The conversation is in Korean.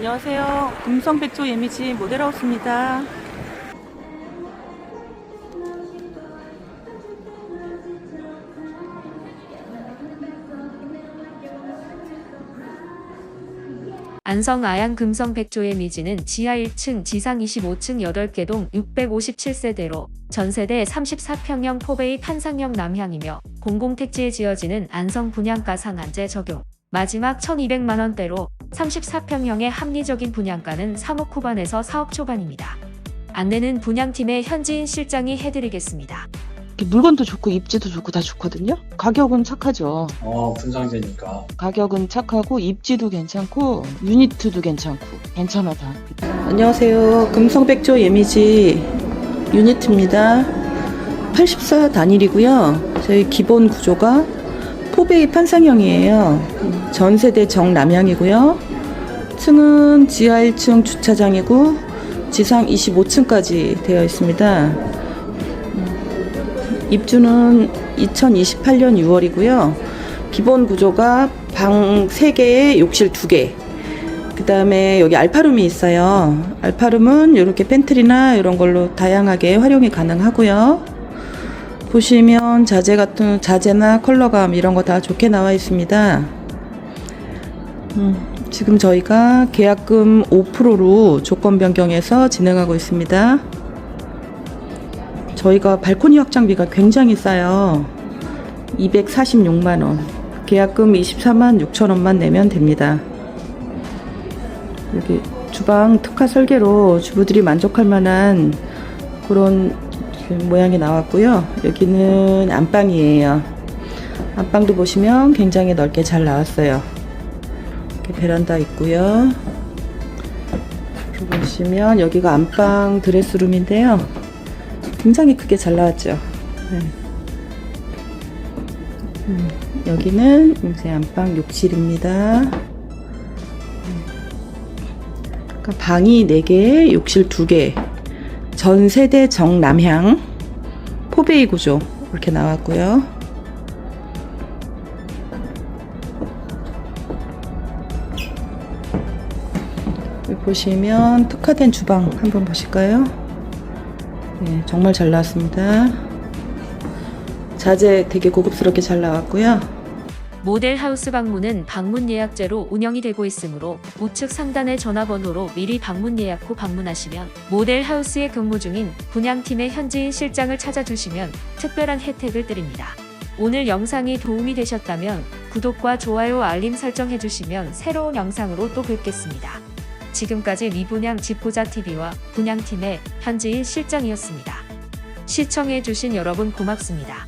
안녕하세요. 금성백조 예미지 모델하우스입니다. 안성 아양 금성 백조의 미지는 지하 1층, 지상 25층 8개 동 657세대로 전세대 34평형 포베이 판상형 남향이며 공공택지에 지어지는 안성 분양가 상한제 적용. 마지막 1200만원대로 34평형의 합리적인 분양가는 3억 후반에서 4억 초반입니다. 안내는 분양팀의 현지인 실장이 해드리겠습니다. 물건도 좋고 입지도 좋고 다 좋거든요. 가격은 착하죠. 어, 분상제니까. 가격은 착하고 입지도 괜찮고 유니트도 괜찮고 괜찮아 다. 안녕하세요. 금성백조 예미지 유니트입니다. 84 단일이고요. 저희 기본 구조가 포베이 판상형이에요. 전 세대 정남향이고요. 층은 지하 1층 주차장이고 지상 25층까지 되어 있습니다. 입주는 2028년 6월이고요. 기본 구조가 방 3개에 욕실 2개. 그 다음에 여기 알파룸이 있어요. 알파룸은 이렇게 팬트리나 이런 걸로 다양하게 활용이 가능하고요. 보시면 자재 같은 자재나 컬러감 이런 거 다 좋게 나와 있습니다. 음, 지금 저희가 계약금 5%로 조건 변경해서 진행하고 있습니다. 저희가 발코니 확장비가 굉장히 싸요. 246만 원. 계약금 24만 6천 원만 내면 됩니다. 여기 주방 특화 설계로 주부들이 만족할 만한 그런 그 모양이 나왔고요. 여기는 안방이에요. 안방도 보시면 굉장히 넓게 잘 나왔어요. 베란다 있고요. 보시면 여기가 안방 드레스룸인데요. 굉장히 크게 잘 나왔죠. 네. 음, 여기는 이제 안방 욕실입니다. 그러니까 방이 4개, 욕실 2개, 전 세대 정남향, 포베이 구조 이렇게 나왔고요. 여기 보시면 특화된 주방 한번 보실까요? 네, 정말 잘 나왔습니다. 자재 되게 고급스럽게 잘 나왔고요. 모델 하우스 방문은 방문 예약제로 운영이 되고 있으므로 우측 상단의 전화번호로 미리 방문 예약 후 방문하시면 모델 하우스에 근무 중인 분양팀의 현지인 실장을 찾아주시면 특별한 혜택을 드립니다. 오늘 영상이 도움이 되셨다면 구독과 좋아요 알림 설정 해주시면 새로운 영상으로 또 뵙겠습니다. 지금까지 미분양 지포자TV와 분양팀의 현지인 실장이었습니다. 시청해주신 여러분 고맙습니다.